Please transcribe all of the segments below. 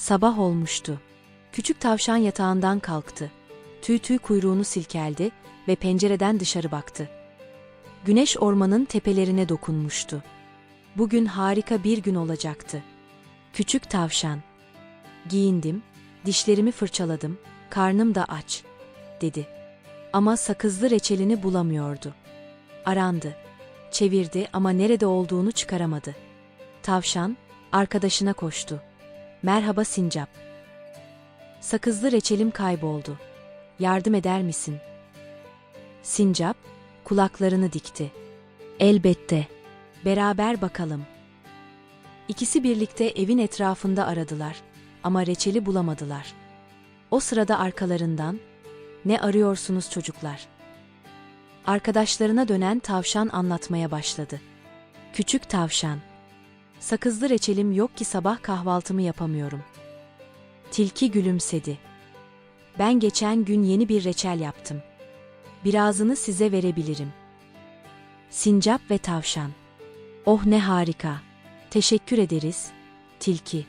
Sabah olmuştu. Küçük tavşan yatağından kalktı. Tüy tüy kuyruğunu silkeldi ve pencereden dışarı baktı. Güneş ormanın tepelerine dokunmuştu. Bugün harika bir gün olacaktı. Küçük tavşan. Giyindim, dişlerimi fırçaladım, karnım da aç, dedi. Ama sakızlı reçelini bulamıyordu. Arandı. Çevirdi ama nerede olduğunu çıkaramadı. Tavşan, arkadaşına koştu. Merhaba Sincap. Sakızlı reçelim kayboldu. Yardım eder misin? Sincap, kulaklarını dikti. Elbette. Beraber bakalım. İkisi birlikte evin etrafında aradılar ama reçeli bulamadılar. O sırada arkalarından, ne arıyorsunuz çocuklar? Arkadaşlarına dönen tavşan anlatmaya başladı. Küçük tavşan. Sakızlı reçelim yok ki sabah kahvaltımı yapamıyorum. Tilki gülümsedi. Ben geçen gün yeni bir reçel yaptım. Birazını size verebilirim. Sincap ve tavşan. Oh ne harika. Teşekkür ederiz. Tilki.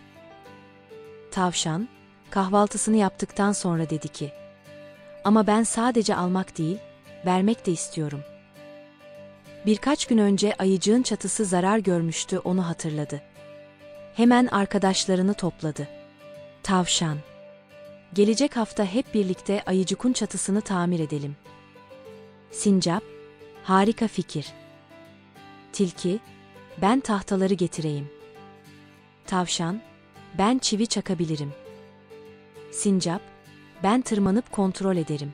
Tavşan, kahvaltısını yaptıktan sonra dedi ki, ama ben sadece almak değil, vermek de istiyorum. Birkaç gün önce ayıcığın çatısı zarar görmüştü onu hatırladı. Hemen arkadaşlarını topladı. Tavşan. Gelecek hafta hep birlikte ayıcıkun çatısını tamir edelim. Sincap. Harika fikir. Tilki. Ben tahtaları getireyim. Tavşan. Ben çivi çakabilirim. Sincap. Ben tırmanıp kontrol ederim.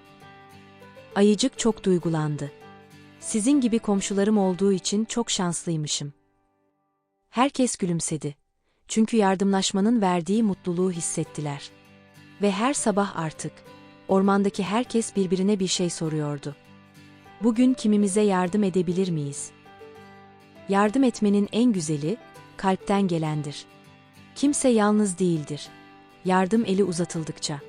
Ayıcık çok duygulandı. Sizin gibi komşularım olduğu için çok şanslıymışım. Herkes gülümsedi. Çünkü yardımlaşmanın verdiği mutluluğu hissettiler. Ve her sabah artık ormandaki herkes birbirine bir şey soruyordu. Bugün kimimize yardım edebilir miyiz? Yardım etmenin en güzeli kalpten gelendir. Kimse yalnız değildir. Yardım eli uzatıldıkça.